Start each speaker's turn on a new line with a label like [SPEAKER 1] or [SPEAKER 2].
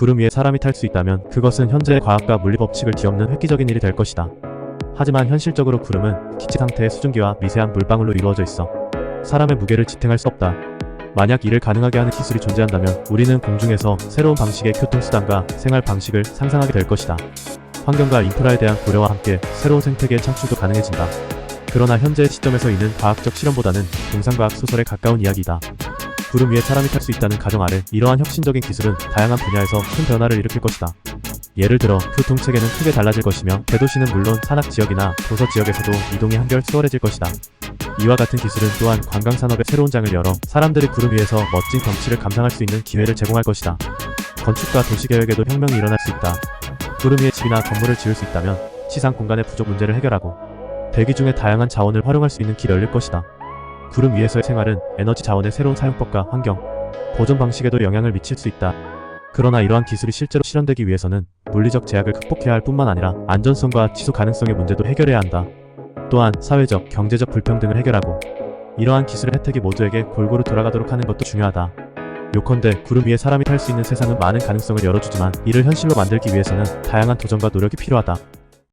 [SPEAKER 1] 구름 위에 사람이 탈 수 있다면 그것은 현재의 과학과 물리 법칙을 뒤엎는 획기적인 일이 될 것이다. 하지만 현실적으로 구름은 기체 상태의 수증기와 미세한 물방울로 이루어져 있어 사람의 무게를 지탱할 수 없다. 만약 이를 가능하게 하는 기술이 존재한다면 우리는 공중에서 새로운 방식의 교통수단과 생활 방식을 상상하게 될 것이다. 환경과 인프라에 대한 고려와 함께 새로운 생태계의 창출도 가능해진다. 그러나 현재 시점에서 이는 과학적 실험보다는 동상과학 소설에 가까운 이야기이다. 구름 위에 사람이 탈 수 있다는 가정 아래 이러한 혁신적인 기술은 다양한 분야에서 큰 변화를 일으킬 것이다. 예를 들어 교통 체계는 크게 달라질 것이며 대도시는 물론 산악 지역이나 도서 지역에서도 이동이 한결 수월해질 것이다. 이와 같은 기술은 또한 관광 산업에 새로운 장을 열어 사람들이 구름 위에서 멋진 경치를 감상할 수 있는 기회를 제공할 것이다. 건축과 도시 계획에도 혁명이 일어날 수 있다. 구름 위에 집이나 건물을 지을 수 있다면 시상 공간의 부족 문제를 해결하고 대기 중의 다양한 자원을 활용할 수 있는 길이 열릴 것이다. 구름 위에서의 생활은 에너지 자원의 새로운 사용법과 환경, 보존 방식에도 영향을 미칠 수 있다. 그러나 이러한 기술이 실제로 실현되기 위해서는 물리적 제약을 극복해야 할 뿐만 아니라 안전성과 지속 가능성의 문제도 해결해야 한다. 또한 사회적, 경제적 불평등을 해결하고 이러한 기술의 혜택이 모두에게 골고루 돌아가도록 하는 것도 중요하다. 요컨대 구름 위에 사람이 탈 수 있는 세상은 많은 가능성을 열어주지만 이를 현실로 만들기 위해서는 다양한 도전과 노력이 필요하다.